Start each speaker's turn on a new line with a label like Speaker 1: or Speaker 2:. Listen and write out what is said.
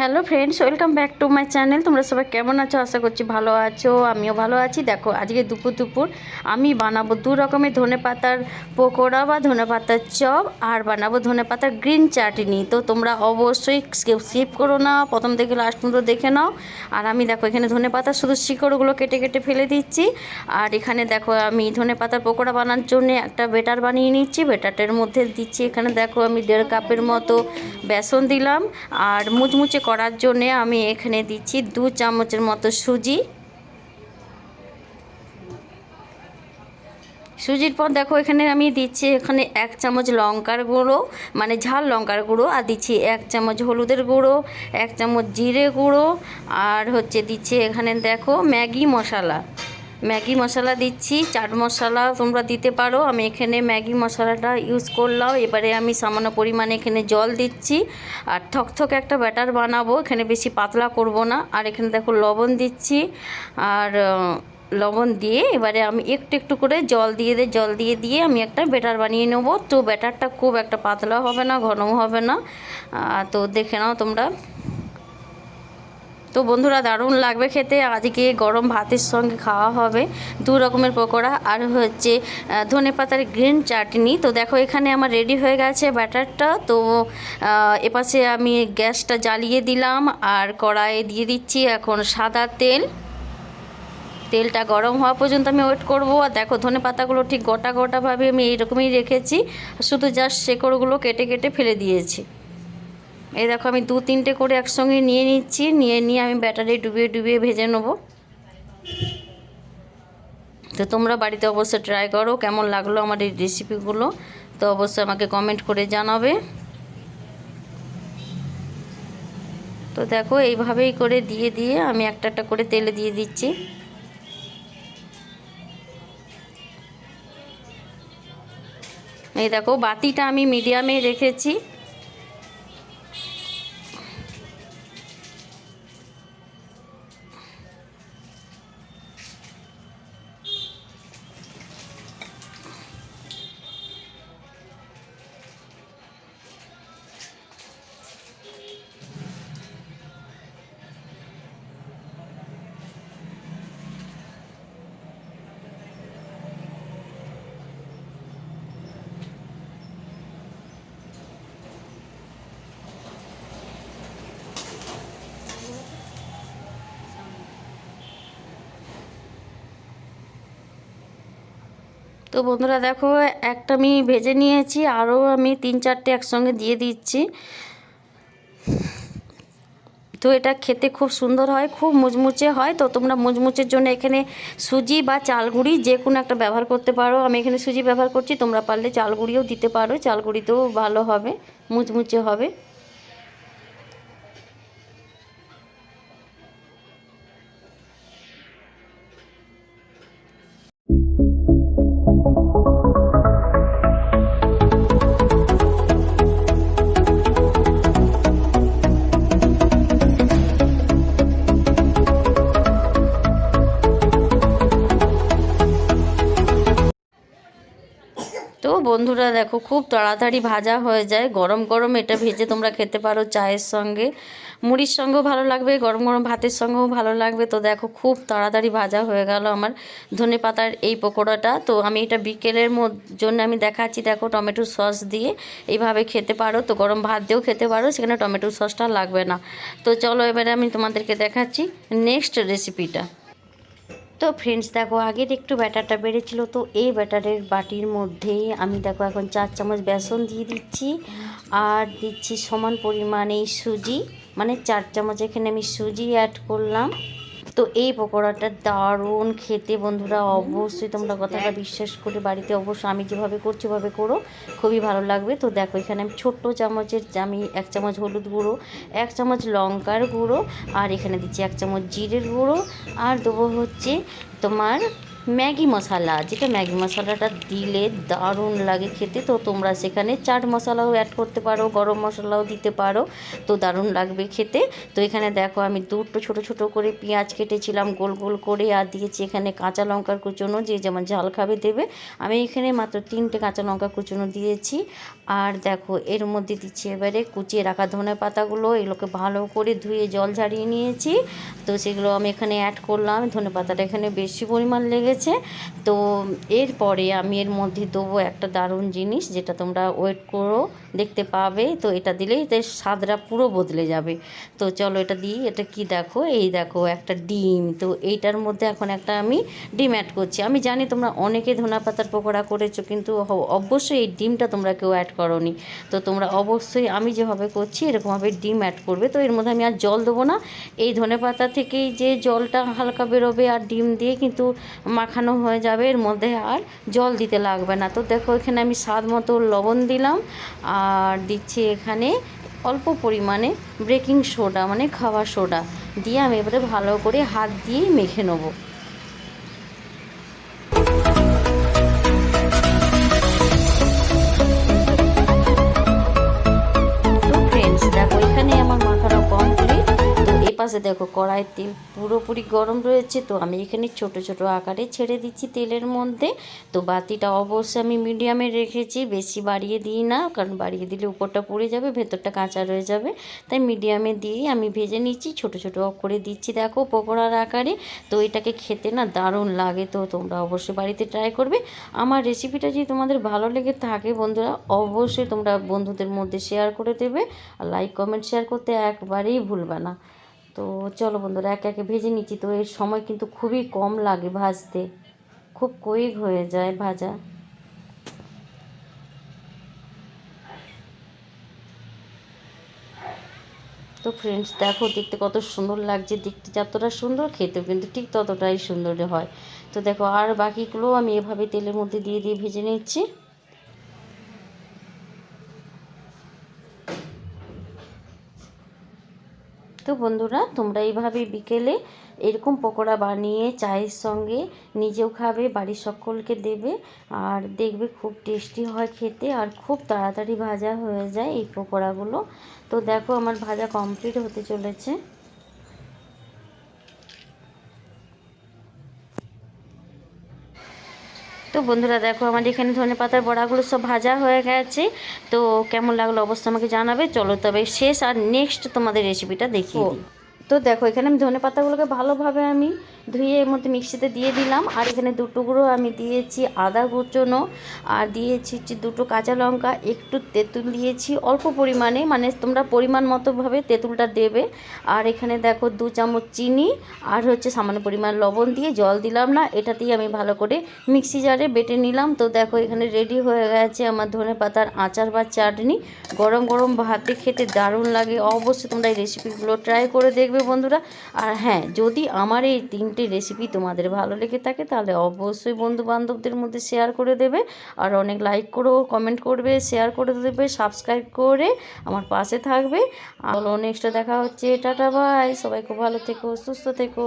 Speaker 1: Hello friends, welcome back to my channel. তোমরা সবাই কেমন আছো? আশা করছি ভালো আছো, আমিও ভালো আছি। দেখো, আজকে দুপুর দুপুর আমি বানাবো দু রকমের ধনে পাতার পকোড়া বা ধনে পাতার চপ আর বানাবো ধনে পাতার গ্রিন চাটনি। তো তোমরা অবশ্যই স্কিপ করো না, প্রথম থেকে লাস্ট পর্যন্ত দেখে নাও। আর আমি দেখো, এখানে ধনে পাতা শুধু শিকড়গুলো কেটে কেটে ফেলে দিচ্ছি। আর এখানে দেখো, আমি ধনে পাতার পকোড়া বানানোর জন্য একটা বেটার বানিয়ে নিচ্ছি। বেটারটার মধ্যে দিচ্ছি এখানে দেখো, আমি দেড় কাপের মতো বেসন দিলাম। আর মুচমুচে করার জন্য আমি এখানে দিচ্ছি দু চামচের মতো সুজি। সুজির পর দেখো এখানে আমি দিচ্ছি এখানে এক চামচ লঙ্কার গুঁড়ো মানে ঝাল লঙ্কার গুঁড়ো, আর দিচ্ছি এক চামচ হলুদের গুঁড়ো, এক চামচ জিরে গুঁড়ো, আর হচ্ছে দিচ্ছি এখানে দেখো ম্যাগি মশলা। ম্যাগি মশলা দিচ্ছি, চাট মশলা তোমরা দিতে পারো। আমি এখানে ম্যাগি মশলাটা ইউজ করলাম। এবারে আমি সামান্য পরিমাণে এখানে জল দিচ্ছি। আর থকথক একটা ব্যাটার বানাবো। এখানে বেশি পাতলা করব না। আর এখানে দেখো লবণ দিচ্ছি। আর লবণ দিয়ে এবারে আমি একটু একটু করে জল দিয়ে দিয়ে জল দিয়ে দিয়ে আমি একটা ব্যাটার বানিয়ে নেব। তো ব্যাটারটা খুব একটা পাতলা হবে না, ঘনও হবে না। তো দেখে নাও তোমরা। তো বন্ধুরা দারুণ লাগবে খেতে। আজকে গরম ভাতের সঙ্গে খাওয়া হবে। দু রকমের পকোড়া আর হচ্ছে ধনে পাতার গ্রিন চাটনি। তো দেখো, এখানে আমার রেডি হয়ে গেছে ব্যাটারটা। তো এপাশে আমি গ্যাসটা জ্বালিয়ে দিলাম আর কড়াইয়ে দিয়ে দিচ্ছি এখন সাদা তেল। তেলটা গরম হওয়া পর্যন্ত আমি ওয়েট করব। আর দেখো, ধনে পাতাগুলো ঠিক গোটা গোটাভাবে আমি এইরকমই রেখেছি। শুধু জাস্ট শেকড়গুলো কেটে কেটে ফেলে দিয়েছি। এই দেখো আমি দু তিনটে করে একসঙ্গে নিয়ে নিচ্ছি, নিয়ে নিয়ে আমি ব্যাটারে ডুবিয়ে ডুবিয়ে ভেজে নেব। তো তোমরা বাড়িতে অবশ্যই ট্রাই করো, কেমন লাগল আমার এই রেসিপিগুলো তো অবশ্যই আমাকে কমেন্ট করে জানাবে। তো দেখো এইভাবেই করে দিয়ে দিয়ে আমি একটা একটা করে তেলে দিয়ে দিচ্ছি। এই দেখো বাতিটা আমি মিডিয়ামে রেখেছি। তো বন্ধুরা দেখো, একটা আমি ভেজে নিয়েছি, আরও আমি তিন চারটে একসঙ্গে দিয়ে দিচ্ছি। তো এটা খেতে খুব সুন্দর হয়, খুব মুচমুচে হয়। তো তোমরা মুচমুচের জন্য এখানে সুজি বা চালগুড়ি যে কোনো একটা ব্যবহার করতে পারো। আমি এখানে সুজি ব্যবহার করছি, তোমরা পারলে চালগুড়িও দিতে পারো, চালগুড়িতেও ভালো হবে, মুচমুচে হবে। বন্ধুরা দেখো, খুব তাড়াতাড়ি ভাজা হয়ে যায়। গরম গরম এটা ভেজে তোমরা খেতে পারো চায়ের সঙ্গে। মুড়ির সঙ্গেও ভালো লাগবে, গরম গরম ভাতের সঙ্গেও ভালো লাগবে। তো দেখো, খুব তাড়াতাড়ি ভাজা হয়ে গেল আমার ধনে পাতার এই পকোড়াটা। তো আমি এটা বিকেলের জন্য আমি দেখাচ্ছি, দেখো, টমেটো সস দিয়ে এইভাবে খেতে পারো। তো গরম ভাত দিয়েও খেতে পারো, সেখানে টমেটো সসটা লাগবে না। তো চলো এবারে আমি তোমাদেরকে দেখাচ্ছি নেক্সট রেসিপিটা। তো ফ্রেন্ডস দেখো, আগের একটু ব্যাটারটা বেড়েছিল, তো এই ব্যাটারের বাটির মধ্যেই আমি দেখো এখন চার চামচ বেসন দিয়ে দিচ্ছি। আর দিচ্ছি সমান পরিমাণে সুজি মানে চার চামচ এখানে আমি সুজি অ্যাড করলাম। তো এই পকোড়াটা দারুণ খেতে বন্ধুরা, অবশ্যই তোমরা কথাটা বিশ্বাস করে বাড়িতে অবশ্যই আমি যেভাবে করছি ওভাবে করো, খুবই ভালো লাগবে। তো দেখো, এখানে আমি ছোট্ট চামচের আমি এক চামচ হলুদ গুঁড়ো, এক চামচ লঙ্কার গুঁড়ো, আর এখানে দিচ্ছি এক চামচ জিরের গুঁড়ো, আর দেবো হচ্ছে তোমার ম্যাগি মশলা, যেটা ম্যাগি মশলাটা দিলে দারুণ লাগে খেতে। তো তোমরা সেখানে চাট মশলাও অ্যাড করতে পারো, গরম মশলাও দিতে পারো, তো দারুণ লাগবে খেতে। তো এখানে দেখো আমি দুটো ছোট ছোট করে পেঁয়াজ কেটেছিলাম গোল গোল করে, আর দিয়েছি এখানে কাঁচা লঙ্কার কুচনো, যে যেমন ঝাল খাবে দেবে। আমি এখানে মাত্র তিনটে কাঁচা লঙ্কা কুচনো দিয়েছি। আর দেখো এর মধ্যে দিচ্ছি এবারে কুচিয়ে রাখা ধনে পাতাগুলো, এগুলোকে ভালো করে ধুয়ে জল ঝাড়িয়ে নিয়েছি। তো সেগুলো আমি এখানে অ্যাড করলাম। ধনে পাতাটা এখানে বেশি পরিমাণ লেগেছে। তো এরপরে আমি এর মধ্যে দেবো একটা দারুণ জিনিস যেটা তোমরা ওয়েট করো, দেখতে পাবে। তো এটা দিলেই এর স্বাদটা পুরো বদলে যাবে। তো চলো এটা দিই, এটা কি দেখো? এই দেখো একটা ডিম। তো এইটার মধ্যে এখন একটা আমি ডিম অ্যাড করছি। আমি জানি তোমরা অনেকে ধনা পাতার পকোড়া করেছ, কিন্তু অবশ্যই এই ডিমটা তোমরা কেউ অ্যাড করনি। তো তোমরা অবশ্যই আমি যেভাবে করছি, এরকমভাবে ডিম অ্যাড করবে। তো এর মধ্যে আমি আর জল দেবো না। এই ধনে পাতা থেকেই যে জলটা হালকা বেরোবে আর ডিম দিয়ে, কিন্তু মাখানো হয়ে যাবে, এর মধ্যে আর জল দিতে লাগবে না। তো দেখো, এখানে আমি স্বাদ মতো লবণ দিলাম আর দিচ্ছি এখানে অল্প পরিমাণে বেকিং সোডা মানে খাওয়া সোডা দিয়ে আমি এবারে ভালো করে হাত দিয়ে মেখে নেব। পাশে দেখো কড়াইয়ের তেল পুরোপুরি গরম রয়েছে তো আমি এখানে ছোট ছোট আকারে ছেড়ে দিচ্ছি তেলের মধ্যে। তো বাতিটা অবশ্যই আমি মিডিয়ামে রেখেছি, বেশি বাড়িয়ে দিই না, কারণ বাড়িয়ে দিলে উপরটা পুড়ে যাবে, ভেতরটা কাঁচা রয়ে যাবে। তাই মিডিয়ামে দিয়েই আমি ভেজে নিচ্ছি, ছোট ছোট করে দিচ্ছি। দেখো পকোড়ার আকারে, তো এটাকে খেতে না দারুণ লাগে তো তোমরা অবশ্যই বাড়িতে ট্রাই করবে। আমার রেসিপিটা যদি তোমাদের ভালো লেগে থাকে বন্ধুরা, অবশ্যই তোমরা বন্ধুদের মধ্যে শেয়ার করে দেবে। আর লাইক কমেন্ট শেয়ার করতে একবারেই ভুলবে না। তো চলো বন্ধুরা, একে একে ভেজে নিচ্ছি। তো এর সময় কিন্তু খুবই কম লাগে ভাজতে। খুব কুইক হয়ে যায় ভাজা। তো ফ্রেন্ডস দেখো দেখতে কত সুন্দর লাগছে। দেখতে যতটা সুন্দর, খেতেও কিন্তু ঠিক ততটাই সুন্দর হয়। তো দেখো, আর বাকিগুলো আমি এভাবে তেলের মধ্যে দিয়ে দিয়ে ভেজে নিচ্ছি। তো বন্ধুরা, তোমরা এইভাবে বিকেলে এরকম পকোড়া বানিয়ে, চায়ের সঙ্গে নিজেও খাবে, বাড়ির সকলকে দেবে। আর দেখবে খুব টেস্টি হয় খেতে আর খুব তাড়াতাড়ি ভাজা হয়ে যায় এই পকোড়াগুলো। তো দেখো, আমার ভাজা কমপ্লিট হতে চলেছে। তো বন্ধুরা দেখো আমার এখানে ধনে পাতার বড়াগুলো সব ভাজা হয়ে গেছে। তো কেমন লাগল অবশ্যই আমাকে জানাবে। চলো তবে শেষ আর নেক্সট তোমাদের রেসিপিটা দেখিয়ে তো দেখো এখানে আমি ধনে পাতাগুলোকে ভালোভাবে আমি ধুয়ে এর মধ্যে মিক্সিতে দিয়ে দিলাম। আর এখানে দু টুকরো আমি দিয়েছি আদা কুচনো আর দিয়েছি হচ্ছে দুটো কাঁচা লঙ্কা, একটু তেঁতুল দিয়েছি। অল্প পরিমাণে মানে তোমরা পরিমাণ মতোভাবে তেঁতুলটা দেবে। আর এখানে দেখো দু চামচ চিনি, আর হচ্ছে সামান্য পরিমাণ লবণ দিয়ে জল দিলাম না। এটাতেই আমি ভালো করে মিক্সি জারে বেটে নিলাম। তো দেখো এখানে রেডি হয়ে গেছে আমার ধনে পাতার আচার বা চাটনি। গরম গরম ভাতে খেতে দারুণ লাগে। অবশ্যই তোমরা এই রেসিপিগুলো ট্রাই করে দেখবে বন্ধুরা। আর হ্যাঁ যদি আমার এই তিনটে রেসিপি তোমাদের ভালো লেগে থাকে, তাহলে অবশ্যই বন্ধু বান্ধবদের মধ্যে শেয়ার করে দেবে। আর অনেক লাইক করো কমেন্ট করবে শেয়ার করে দেবে সাবস্ক্রাইব করে আমার পাশে থাকবে। আর নেক্সটে দেখা হচ্ছে, টাটা বাই সবাই খুব ভালো থেকো, সুস্থ থেকো।